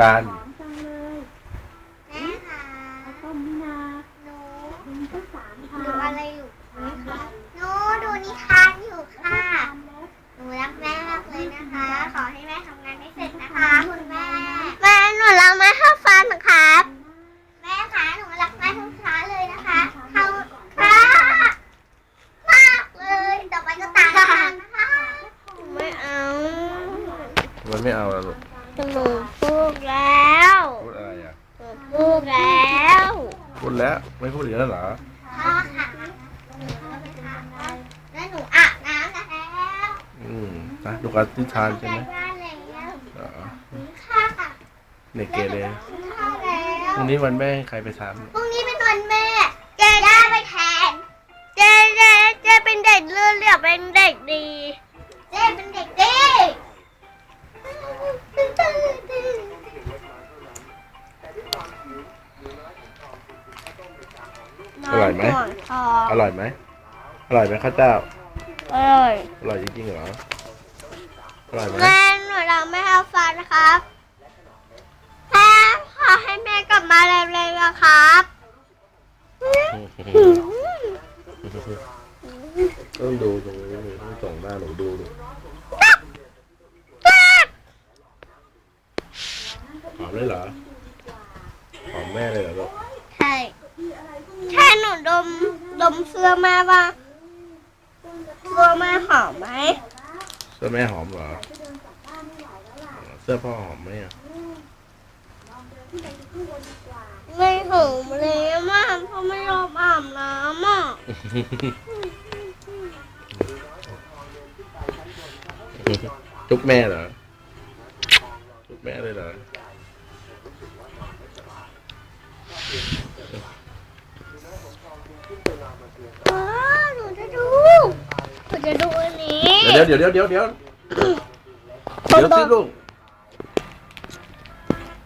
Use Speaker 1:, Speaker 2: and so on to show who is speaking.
Speaker 1: การ
Speaker 2: หอมจังเลย
Speaker 3: แม่ค่ะ
Speaker 2: ข้าวต้มนี่นา
Speaker 3: หนู
Speaker 2: มีตั้งสาม
Speaker 3: ดู
Speaker 2: ชาม
Speaker 3: อะไรอยู่คะหนูดูนิทานอยู่ค่ะ หนูรักแม่มากเลยนะคะ ขอให้แม่ทำงานให้เสร็จนะคะคุณแม่ แม่หนูรักแม่ข้าวฟันนะครับ แม่คะหนูรักแม่ทุกช้าเลยนะคะเขาค่ะมากเลย ต่อไปก็ตามกันนะคะ ไม่เอา
Speaker 1: มันไม่เอาแล้วลูก
Speaker 3: หนูพูดแล้ว
Speaker 1: พูดอะไรอะ
Speaker 3: หนูพูดแล้ว
Speaker 1: พูดแล้วไม่พูดอีกแล้วเหรอ
Speaker 3: พ่อค่ะแล้วหนูอาบน้ำแล้ว
Speaker 1: อืมนะดูการที่ทานใช่ไหม
Speaker 3: บ้านแล้ว
Speaker 1: อ๋อ
Speaker 3: ค่ะค่ะ
Speaker 1: เด็กเกเร
Speaker 3: ข้าวแล้ว
Speaker 1: พรุ่งนี้วันแม่ให้ใครไปท
Speaker 3: พรุ่งนี้เป็นวันแม่เจย่าไปแท
Speaker 1: อร่อยไหม อร่อยไหม อร่อยไหมข้าวเจ้า
Speaker 3: อร่อย
Speaker 1: อร่อยจริงๆเหรอ อร่อยไหม
Speaker 3: แม่หนูรักแม่ฮัฟฟันนะครับแม่ขอให้แม่กลับมาเร็วๆนะครับ
Speaker 1: ต้องดูตรงนี้ต้องส่งหน้าหนูดูดูหอมเลยเหรอหอมแม่เลยเหรอลูก
Speaker 3: ใช่ใช่หนูดมด มเสื้อแม่ว่าเสื้อแม่หอมไหม
Speaker 1: เสื้อแม่หอมเหรอ เสื้อพ่อหอมไหมอะ
Speaker 3: ไม่หอมเลยอะมากเพราะไม่ยอมอาบน้ำอะ
Speaker 1: จุ๊บแม่เหรอจุ๊บแม่เลยเหรอ
Speaker 3: อ๋อหนูจะดูหนู จะดูอันนี้
Speaker 1: เดี๋ยวเดี๋ยวเดี๋ยวเดี๋ยวเดี๋ยวเดี๋ยวสิลูก